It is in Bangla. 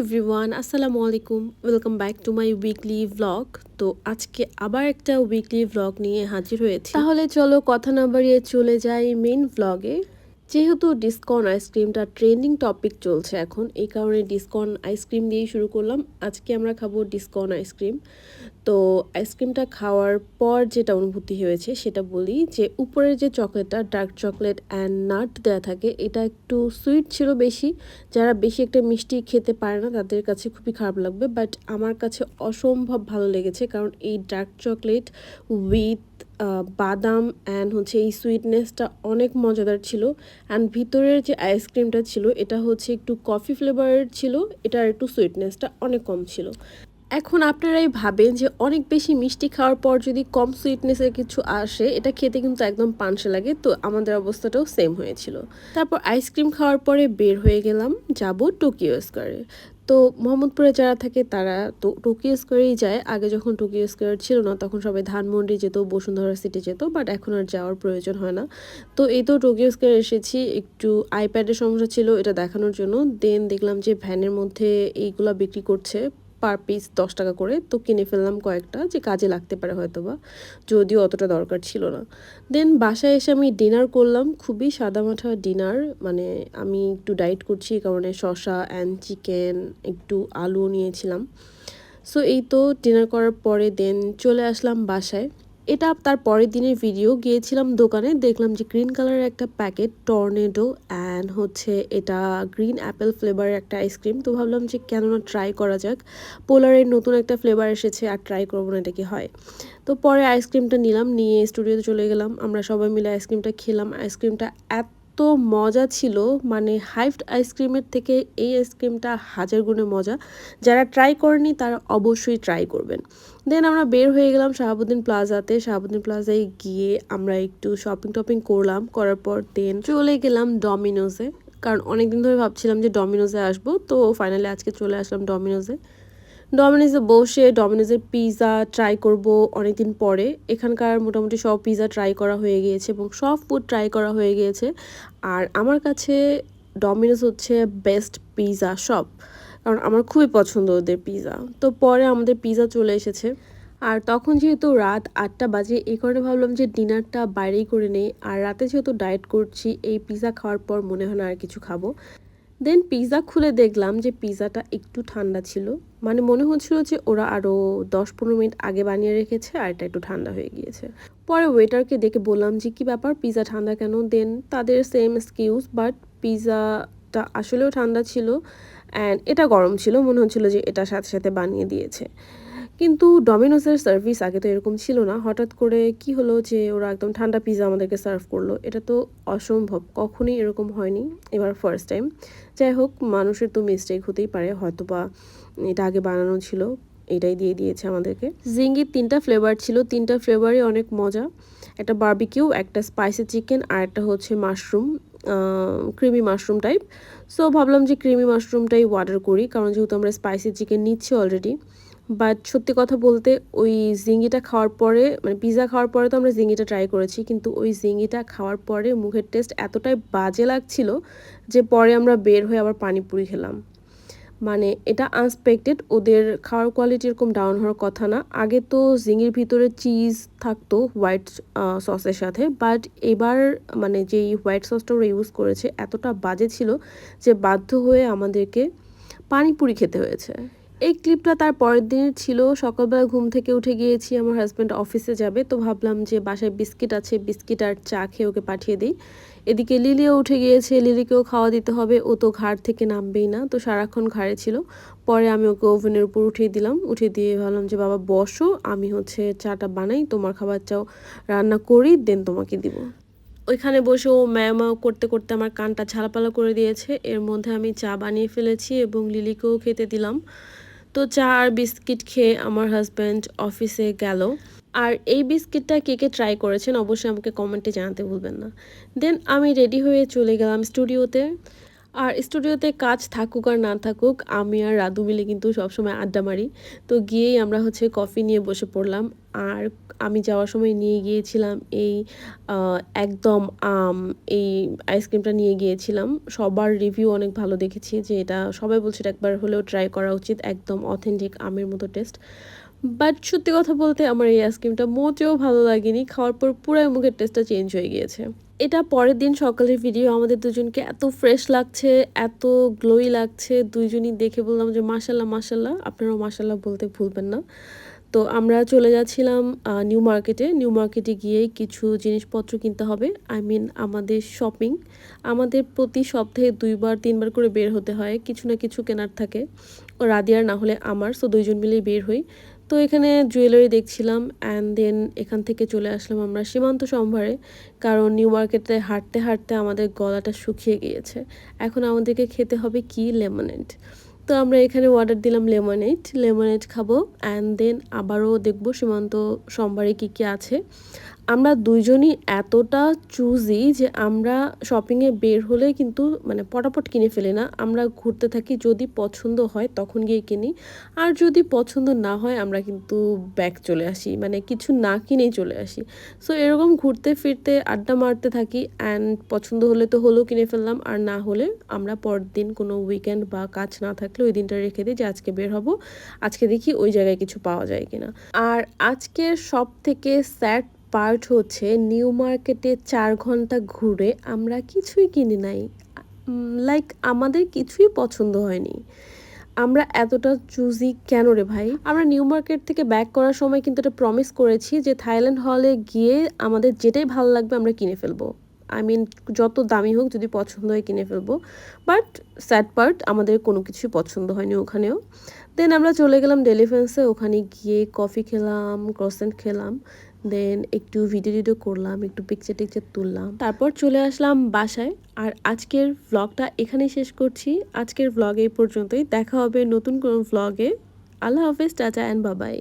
এভরিওয়ান আসসালামু আলাইকুম welcome back to my weekly blog তো আজকে আবার একটা উইকলি ব্লগ নিয়ে হাজির হয়েছি। তাহলে চলো কথা না বাড়িয়ে চলে যাই মেন ব্লগে যেহেতু ডিসকন আইসক্রিমটা ট্রেন্ডিং টপিক চলছে এখন, এই কারণে ডিসকন আইসক্রিম দিয়েই শুরু করলাম। আজকে আমরা খাব ডিসকন আইসক্রিম তো আইসক্রিমটা খাওয়ার পর যেটা অনুভূতি হয়েছে সেটা বলি যে উপরের যে চকলেটটা ডার্ক চকলেট অ্যান্ড নাট দেওয়া থাকে, এটা একটু সুইট ছিল বেশি। যারা বেশি একটা মিষ্টি খেতে পারে না, তাদের কাছে খুবই খারাপ লাগবে। বাট আমার কাছে অসম্ভব ভালো লেগেছে কারণ এই ডার্ক চকলেট উইথ বাদাম অ্যান্ড হচ্ছে এই সুইটনেসটা অনেক মজাদার ছিল। অ্যান্ড ভিতরের যে আইসক্রিমটা ছিল, এটা হচ্ছে একটু কফি ফ্লেভারের ছিল, এটার একটু সুইটনেসটা অনেক কম ছিল। এখন আপনারাই ভাবেন যে অনেক বেশি মিষ্টি খাওয়ার পর যদি কম সুইটনেসের কিছু আসে, এটা খেতে কিন্তু একদম পানসে লাগে। তো আমাদের অবস্থাটাও সেম হয়েছিল। তারপর আইসক্রিম খাওয়ার পরে বের হয়ে গেলাম, যাব টোকিও স্কোয়ারে তো মোহাম্মদপুরে যারা থাকে তারা তো টোকিও স্কোয়ারেই যায়। আগে যখন টোকিও স্কোয়ার ছিল না, তখন সবাই ধানমন্ডি যেত, বসুন্ধরা সিটি যেত বাট এখন আর যাওয়ার প্রয়োজন হয় না। তো এই তো টোকিও স্কোয়ার এসেছি, একটু আইপ্যাডের সমস্যা ছিল, এটা দেখানোর জন্য। দেন দেখলাম যে ভ্যানের মধ্যে এইগুলো বিক্রি করছে। পার পিস দশ টাকা করে। তো কিনে ফেললাম কয়েকটা যে কাজে লাগতে পারে হয়তো বা যদিও অতটা দরকার ছিল না। দেন বাসায় এসে আমি ডিনার করলাম, খুবই সাদামাঠা ডিনার মানে আমি একটু ডায়েট করছি এই কারণে শশা অ্যান্ড চিকেন একটু আলু নিয়েছিলাম। সো এই তো ডিনার করার পরে দেন চলে আসলাম বাসায়। এটা তার পরের দিনের ভিডিও গিয়েছিলাম দোকানে, দেখলাম যে গ্রিন কালারের একটা প্যাকেট টর্নেডো অ্যান্ড হচ্ছে এটা গ্রিন অ্যাপেল ফ্লেভারের একটা আইসক্রিম তো ভাবলাম যে কেন না ট্রাই করা যাক। পোলারের নতুন একটা ফ্লেভার এসেছে, আর ট্রাই করব না এটা কি হয়। তো পরে আইসক্রিমটা নিলাম, নিয়ে স্টুডিওতে চলে গেলাম, আমরা সবাই মিলে আইসক্রিমটা খেলাম। আইসক্রিমটা এত এত মজা ছিল মানে হাইফড আইসক্রিমের থেকে এই আইসক্রিমটা হাজার গুণে মজা। যারা ট্রাই করেনি, তারা অবশ্যই ট্রাই করবেন। দেন আমরা বের হয়ে গেলাম শাহাবুদ্দিন প্লাজাতে শাহাবুদ্দিন প্লাজায় গিয়ে আমরা একটু শপিং টপিং করলাম। করার পর দেন চলে গেলাম ডমিনোজে কারণ অনেক দিন ধরে ভাবছিলাম যে ডমিনোজে আসব। তো ফাইনালি আজকে চলে আসলাম ডমিনোজে ডমিনোজে বসে ডমিনোজের পিৎজা ট্রাই করব অনেকদিন পরে। এখানকার মোটামুটি সব পিৎজা ট্রাই করা হয়ে গিয়েছে এবং সব ফুড ট্রাই করা হয়ে গিয়েছে। আর আমার কাছে ডমিনোজ হচ্ছে বেস্ট পিৎজা সব কারণ আমার খুবই পছন্দ ওদের পিৎজা তো পরে আমাদের পিৎজা চলে এসেছে। আর তখন যেহেতু রাত আটটা বাজে এই কারণে ভাবলাম যে ডিনারটা বাইরেই করে নেই। আর রাতে যেহেতু ডায়েট করছি, এই পিৎজা খাওয়ার পর মনে হয় না আর কিছু খাব। দেন পিৎজা খুলে দেখলাম যে পিৎজাটা একটু ঠান্ডা ছিল। মানে মনে হচ্ছিল যে ওরা আরও দশ পনেরো মিনিট আগে বানিয়ে রেখেছে, আর এটা একটু ঠান্ডা হয়ে গিয়েছে। পরে ওয়েটারকে দেখে বললাম যে, কী ব্যাপার? পিৎজা ঠান্ডা কেন দেন? তাদের সেম এক্সকিউজ বাট পিৎজাটা আসলেও ঠান্ডা ছিল অ্যান্ড এটা গরম ছিল। মনে হচ্ছিল যে এটা সাথে সাথে বানিয়ে দিয়েছে। কিন্তু ডমিনোসের সার্ভিস আগে তো এরকম ছিল না। হঠাৎ করে কি হলো যে, ওরা একদম ঠান্ডা পিৎজা আমাদেরকে সার্ভ করল। এটা তো অসম্ভব। কখনই এরকম হয়নি, এবার ফার্স্ট টাইম যাই হোক, মানুষের তো মিস্টেক হতেই পারে হয়তো বা এটা আগে বানানো ছিল এটাই দিয়ে দিয়েছে আমাদেরকে। জিঙ্গির তিনটা ফ্লেভার ছিল, তিনটা ফ্লেভারই অনেক মজা। একটা বার্বিকিউ একটা স্পাইসি চিকেন আর একটা হচ্ছে mushroom creamy mushroom type so ভাবলাম যে ক্রিমি মাশরুমটাই অর্ডার করি, কারণ যেহেতু আমরা স্পাইসি চিকেন নিচ্ছি অলরেডি বাট সত্যি কথা বলতে, ওই জিঙ্গিটা খাওয়ার পরে মানে পিৎজা খাওয়ার পরে তো আমরা জিঙ্গিটা ট্রাই করেছি, কিন্তু ওই জিঙ্গিটা খাওয়ার পরে মুখের টেস্ট এতটাই বাজে লাগছিল যে পরে আমরা বের হয়ে আবার পানিপুরি খেলাম। মানে এটা আনসপেক্টেড ওদের খাওয়ার কোয়ালিটি এরকম ডাউন হওয়ার কথা না। আগে তো জিঙির ভিতরে চিজ থাকতো হোয়াইট সসের সাথে বাট এবার মানে যেই হোয়াইট সসটা ওরা ইউজ করেছে, এতটা বাজে ছিল যে বাধ্য হয়ে আমাদেরকে পানিপুরি খেতে হয়েছে। এই ক্লিপটা তার পরের দিনের ছিল। সকালবেলা ঘুম থেকে উঠে গিয়েছি, আমার হাজব্যান্ড অফিসে যাবে। তো ভাবলাম যে বাসায় বিস্কিট আছে, বিস্কিট আর চা খেয়ে ওকে পাঠিয়ে দিই। এদিকে লিলিও উঠে গিয়েছে, লিলিকেও খাওয়া দিতে হবে। ও তো ঘাড় থেকে নামবেই না, তো সারাক্ষণ ঘাড়ে ছিল। পরে আমি ওকে ওভেনের উপর উঠিয়ে দিলাম। উঠিয়ে দিয়ে ভাবলাম যে, বাবা, বসো, আমি হচ্ছে চাটা বানাই, তোমার খাবার চাও, রান্না করি, দেন তোমাকে দিব। ওইখানে বসে ও ম্যামা করতে করতে আমার কানটা ছালাপালা করে দিয়েছে। এর মধ্যে আমি চা বানিয়ে ফেলেছি এবং লিলিকেও খেতে দিলাম। তো চা আর বিস্কিট খেয়ে আমার হাজব্যান্ড অফিসে গেল। আর এই বিস্কিটটা কে কে ট্রাই করেছেন অবশ্যই আমাকে কমেন্টে জানাতে ভুলবেন না। দেন আমি রেডি হয়ে চলে গেলাম স্টুডিওতে আর স্টুডিওতে কাজ থাকুক আর না থাকুক, আমি আর রাধু মিলে কিন্তু সবসময় আড্ডা মারি। তো গিয়েই আমরা হচ্ছে কফি নিয়ে বসে পড়লাম। আর আমি যাওয়ার সময় নিয়ে গিয়েছিলাম এই একদম, আম, এই আইসক্রিমটা নিয়ে গিয়েছিলাম। সবার রিভিউ অনেক ভালো দেখেছি যে এটা, সবাই বলছে একবার হলেও ট্রাই করা উচিত, একদম অথেন্টিক আমের মতো টেস্ট বাট সত্যি কথা বলতে আমার এই আইসক্রিমটা মোটেও ভালো লাগেনি, খাওয়ার পর পুরাই মুখের টেস্টটা চেঞ্জ হয়ে গিয়েছে। এটা পরের দিন সকালের ভিডিও আমাদের দুজনকে এত ফ্রেশ লাগছে, এত গ্লোই লাগছে, দুইজনই দেখে বললাম যে মাসাল্লাহ মাসাল্লাহ আপনারাও মাসাল্লাহ বলতে ভুলবেন না। তো আমরা চলে যাচ্ছিলাম নিউ মার্কেটে নিউ মার্কেটে গিয়ে কিছু জিনিসপত্র কিনতে হবে। আই মিন আমাদের শপিং আমাদের প্রতি সপ্তাহে দুইবার, তিনবার করে বের হতে হয়। কিছু না কিছু কেনার থাকে। রাদিয়ার না হলে আমার সো দুইজন মিলেই বের হই। তো এখানে জুয়েলারি দেখছিলাম অ্যান্ড দেন এখান থেকে চলে আসলাম আমরা সীমান্ত সম্ভারে। কারণ নিউ মার্কেটে হাঁটতে হাঁটতে আমাদের গলাটা শুকিয়ে গিয়েছে। এখন আমাদেরকে খেতে হবে কি লেমনেড তো আমরা এখানে অর্ডার দিলাম লেমনেড লেমনেড খাব অ্যান্ড দেন আবারও দেখব সীমান্ত সোমবারে কী কী আছে। আমরা দুইজনই এতটা চুজি যে আমরা শপিংয়ে বের হলে কিন্তু মানে পটাপট কিনে ফেলি না। আমরা ঘুরতে থাকি, যদি পছন্দ হয় তখন গিয়ে কিনি। আর যদি পছন্দ না হয়, আমরা কিন্তু ব্যাগ চলে আসি। মানে কিছু না কিনেই চলে আসি। সো এরকম ঘুরতে ফিরতে, আড্ডা মারতে থাকি অ্যান্ড পছন্দ হলে তো হলেও কিনে ফেললাম। আর না হলে আমরা পরের দিন কোনো উইকেন্ড বা কাজ না থাকলে ওই দিনটা রেখে দিই যে আজকে বের হব। আজকে দেখি ওই জায়গায় কিছু পাওয়া যায় কিনা। আর আজকের সব থেকে স্যাড পার্ট হচ্ছে নিউ মার্কেটে চার ঘণ্টা ঘুরে আমরা কিছুই কিনি নাই। লাইক আমাদের কিছুই পছন্দ হয়নি। আমরা এতটা চুজি কেন রে ভাই? আমরা নিউ মার্কেট থেকে ব্যাক করার সময় কিন্তু এটা প্রমিস করেছি যে থাইল্যান্ড হলে গিয়ে আমাদের যেটাই ভালো লাগবে আমরা কিনে ফেলব। আই মিন যত দামি হোক যদি পছন্দ হয় কিনে ফেলব। বাট স্যাড পার্ট আমাদের কোনো কিছুই পছন্দ হয়নি ওখানেও। দেন আমরা চলে গেলাম ডেলিফেন্সে ওখানে গিয়ে কফি খেলাম ক্রসেন্ট খেলাম। দেন একটু ভিডিও টিডিও করলাম, একটু পিকচার টিকচার তুললাম। তারপর চলে আসলাম বাসায়। আর আজকের ভ্লগটা এখানেই শেষ করছি। আজকের ভ্লগ এই পর্যন্তই। দেখা হবে নতুন কোনো ভ্লগে আল্লাহ হাফেজ, টাটা অ্যান্ড বাবাই